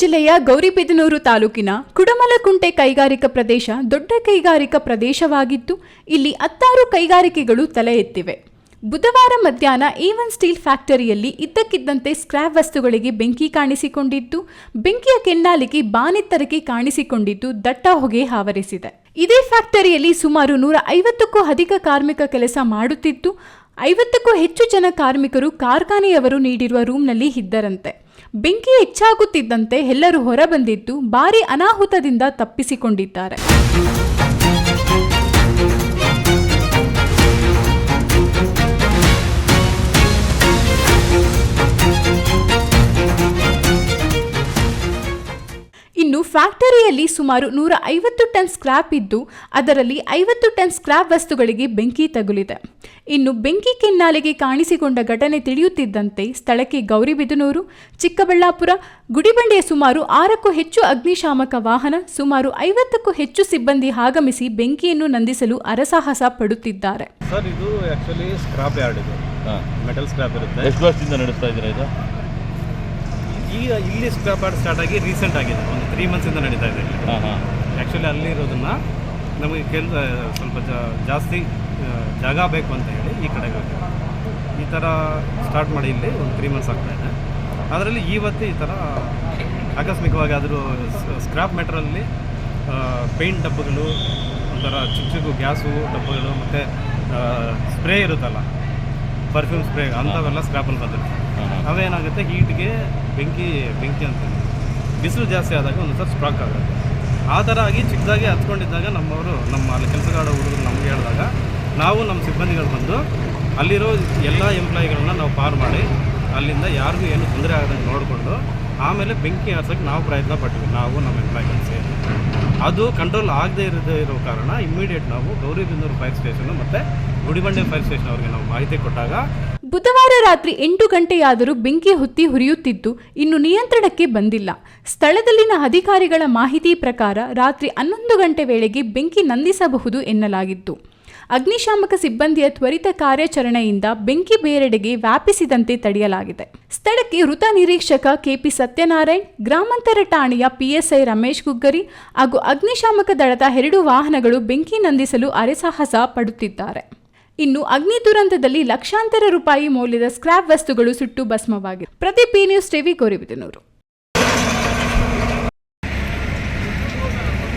ಜಿಲ್ಲೆಯ ಗೌರಿಬಿದನೂರು ತಾಲೂಕಿನ ಕುಡಮಲಕುಂಟೆ ಕೈಗಾರಿಕಾ ಪ್ರದೇಶ ದೊಡ್ಡ ಕೈಗಾರಿಕಾ ಪ್ರದೇಶವಾಗಿದ್ದು, ಇಲ್ಲಿ ಹತ್ತಾರು ಕೈಗಾರಿಕೆಗಳು ತಲೆ ಎತ್ತಿವೆ. ಬುಧವಾರ ಮಧ್ಯಾಹ್ನ ಏವನ್ ಸ್ಟೀಲ್ ಫ್ಯಾಕ್ಟರಿಯಲ್ಲಿ ಇದ್ದಕ್ಕಿದ್ದಂತೆ ಸ್ಕ್ರ್ಯಾಪ್ ವಸ್ತುಗಳಿಗೆ ಬೆಂಕಿ ಕಾಣಿಸಿಕೊಂಡಿದ್ದು ಬೆಂಕಿಯ ಕೆನ್ನಾಲಿಗೆ ಬಾನೆತ್ತರಕ್ಕೆ ಕಾಣಿಸಿಕೊಂಡಿದ್ದು ದಟ್ಟ ಹೊಗೆ ಆವರಿಸಿದೆ. ಇದೇ ಫ್ಯಾಕ್ಟರಿಯಲ್ಲಿ ಸುಮಾರು ನೂರ ಐವತ್ತಕ್ಕೂ ಅಧಿಕ ಕಾರ್ಮಿಕ ಕೆಲಸ ಮಾಡುತ್ತಿದ್ದು ಐವತ್ತಕ್ಕೂ ಹೆಚ್ಚು ಜನ ಕಾರ್ಮಿಕರು ಕಾರ್ಖಾನೆಯವರು ನೀಡಿರುವ ರೂಮ್ನಲ್ಲಿ ಇದ್ದರಂತೆ. ಬೆಂಕಿ ಹೆಚ್ಚಾಗುತ್ತಿದ್ದಂತೆ ಎಲ್ಲರೂ ಹೊರಬಂದಿದ್ದು ಭಾರಿ ಅನಾಹುತದಿಂದ ತಪ್ಪಿಸಿಕೊಂಡಿದ್ದಾರೆ. ಫ್ಯಾಕ್ಟರಿಯಲ್ಲಿ ಸುಮಾರು ನೂರ ಐವತ್ತು ಟನ್ ಸ್ಕ್ರಾಪ್ ಇದ್ದು ಅದರಲ್ಲಿ ಐವತ್ತು ಟನ್ ಸ್ಕ್ರಾಪ್ ವಸ್ತುಗಳಿಗೆ ಬೆಂಕಿ ತಗುಲಿದೆ. ಇನ್ನು ಬೆಂಕಿ ಕೆನ್ನಾಲೆಗೆ ಕಾಣಿಸಿಕೊಂಡ ಘಟನೆ ತಿಳಿಯುತ್ತಿದ್ದಂತೆ ಸ್ಥಳಕ್ಕೆ ಗೌರಿಬಿದನೂರು ಚಿಕ್ಕಬಳ್ಳಾಪುರ ಗುಡಿಬಂಡೆಯ ಸುಮಾರು ಆರಕ್ಕೂ ಹೆಚ್ಚು ಅಗ್ನಿಶಾಮಕ ವಾಹನ ಸುಮಾರು ಐವತ್ತಕ್ಕೂ ಹೆಚ್ಚು ಸಿಬ್ಬಂದಿ ಆಗಮಿಸಿ ಬೆಂಕಿಯನ್ನು ನಂದಿಸಲು ಅರಸಾಹಸ ಪಡುತ್ತಿದ್ದಾರೆ. ಸರ್ ಇದು ಸ್ಕ್ರಾಪ್ ಯಾರ್ಡ್ ಇದು. ಹಾಂ. ಮೆಟಲ್ ಸ್ಕ್ರಾಪ್ ಇರುತ್ತೆ. ಈಗ ಇಲ್ಲಿ ಸ್ಕ್ರಾಪ್ ಯಾರ್ಡ್ ಸ್ಟಾರ್ಟ್ ಆಗಿ ರೀಸೆಂಟ್ ಆಗಿದೆ. ಒಂದು ತ್ರೀ ಮಂತ್ಸಿಂದ ನಡೀತಾ ಇದೆ. ಹಾಂ ಹಾಂ. ಆ್ಯಕ್ಚುಲಿ ಅಲ್ಲಿರೋದನ್ನ ನಮಗೆ ಕೆಲಸ ಸ್ವಲ್ಪ ಜಾ- ಜಾಸ್ತಿ ಜಾಗ ಬೇಕು ಅಂತ ಹೇಳಿ ಈ ಕಡೆಗೆ. ಈ ಥರ ಸ್ಟಾರ್ಟ್ ಮಾಡಿ ಇಲ್ಲಿ ಒಂದು ತ್ರೀ ಮಂತ್ಸ್ ಆಗ್ತಾ ಇದೆ. ಅದರಲ್ಲಿ ಇವತ್ತು ಈ ಥರ ಆಕಸ್ಮಿಕವಾಗಿ ಆದರೂ ಸ್ಕ್ರಾಪ್ ಮೆಟ್ರಲ್ಲಿ ಪೇಂಟ್ ಡಬ್ಬಗಳು ಒಂಥರ ಚಿಕ್ಕ ಚಿಕ್ಕ ಗ್ಯಾಸು ಡಬ್ಬಗಳು ಮತ್ತು ಸ್ಪ್ರೇ ಇರುತ್ತಲ್ಲ ಪರ್ಫ್ಯೂಮ್ ಸ್ಪ್ರೇ ಅಂಥವೆಲ್ಲ ಸ್ಕ್ರಾಪಲ್ಲಿ ಬಂದಿರುತ್ತೆ. ಅವೇನಾಗುತ್ತೆ, ಹೀಟ್ಗೆ ಬೆಂಕಿ ಬೆಂಕಿ ಅಂತ ಬಿಸಿಲು ಜಾಸ್ತಿ ಆದಾಗ ಒಂದು ಸಲ ಸ್ಟ್ರಾಕ್ ಆಗುತ್ತೆ. ಆ ಥರ ಆಗಿ ಚಿಕ್ಕದಾಗಿ ಹತ್ಕೊಂಡಿದ್ದಾಗ ನಮ್ಮವರು, ನಮ್ಮ ಅಲ್ಲಿ ಕೆಲಸಗಾರ ಹುಡುಗರು ನಮ್ಗೆ ಹೇಳಿದಾಗ, ನಾವು ನಮ್ಮ ಸಿಬ್ಬಂದಿಗಳು ಬಂದು ಅಲ್ಲಿರೋ ಎಲ್ಲ ಎಂಪ್ಲಾಯಿಗಳನ್ನ ನಾವು ಪಾರು ಮಾಡಿ, ಅಲ್ಲಿಂದ ಯಾರಿಗೂ ಏನು ತೊಂದರೆ ಆಗದಂಗೆ ನೋಡಿಕೊಂಡು, ಆಮೇಲೆ ಬೆಂಕಿ ಹಾರ್ಸೋಕ್ಕೆ ನಾವು ಪ್ರಯತ್ನ ಪಟ್ವಿ, ನಾವು ನಮ್ಮ ಎಂಪ್ಲಾಯಿಗಳು ಸೇರಿ. ಅದು ಕಂಟ್ರೋಲ್ ಆಗದೇ ಇರದೇ ಇರೋ ಕಾರಣ ಇಮ್ಮಿಡಿಯೇಟ್ ನಾವು ಗೌರಿಬಿಂದೂರು ಫೈರ್ ಸ್ಟೇಷನ್ ಮತ್ತು ಗುಡಿಬಂಡೆ ಫೈರ್ ಸ್ಟೇಷನ್ ಅವರಿಗೆ ನಾವು ಮಾಹಿತಿ ಕೊಟ್ಟಾಗ ಬುಧವಾರ ರಾತ್ರಿ ಎಂಟು ಗಂಟೆಯಾದರೂ ಬೆಂಕಿ ಹೊತ್ತಿ ಹುರಿಯುತ್ತಿದ್ದು, ಇನ್ನು ನಿಯಂತ್ರಣಕ್ಕೆ ಬಂದಿಲ್ಲ. ಸ್ಥಳದಲ್ಲಿನ ಅಧಿಕಾರಿಗಳ ಮಾಹಿತಿ ಪ್ರಕಾರ ರಾತ್ರಿ ಹನ್ನೊಂದು ಗಂಟೆ ವೇಳೆಗೆ ಬೆಂಕಿ ನಂದಿಸಬಹುದು ಎನ್ನಲಾಗಿತ್ತು. ಅಗ್ನಿಶಾಮಕ ಸಿಬ್ಬಂದಿಯ ತ್ವರಿತ ಕಾರ್ಯಾಚರಣೆಯಿಂದ ಬೆಂಕಿ ಬೇರೆಡೆಗೆ ವ್ಯಾಪಿಸಿದಂತೆ ತಡೆಯಲಾಗಿದೆ. ಸ್ಥಳಕ್ಕೆ ವೃತ ನಿರೀಕ್ಷಕ ಕೆಪಿ ಸತ್ಯನಾರಾಯಣ್, ಗ್ರಾಮಾಂತರ ಠಾಣೆಯ ಪಿಎಸ್ಐ ರಮೇಶ್ ಗುಗ್ಗರಿ ಹಾಗೂ ಅಗ್ನಿಶಾಮಕ ದಳದ ಎರಡು ವಾಹನಗಳು ಬೆಂಕಿ ನಂದಿಸಲು ಅರೆಸಾಹಸ ಪಡುತ್ತಿದ್ದಾರೆ. ಇನ್ನು ಅಗ್ನಿ ದುರಂತದಲ್ಲಿ ಲಕ್ಷಾಂತರ ರೂಪಾಯಿ ಮೌಲ್ಯದ ಸ್ಕ್ರಾಪ್ ವಸ್ತುಗಳು ಸುಟ್ಟು ಭಸ್ಮವಾಗಿದೆ ಪ್ರತಿ ಪಿ ನ್ಯೂಸ್ ಟಿವಿ ಕೋರಿಬಿದನೂರು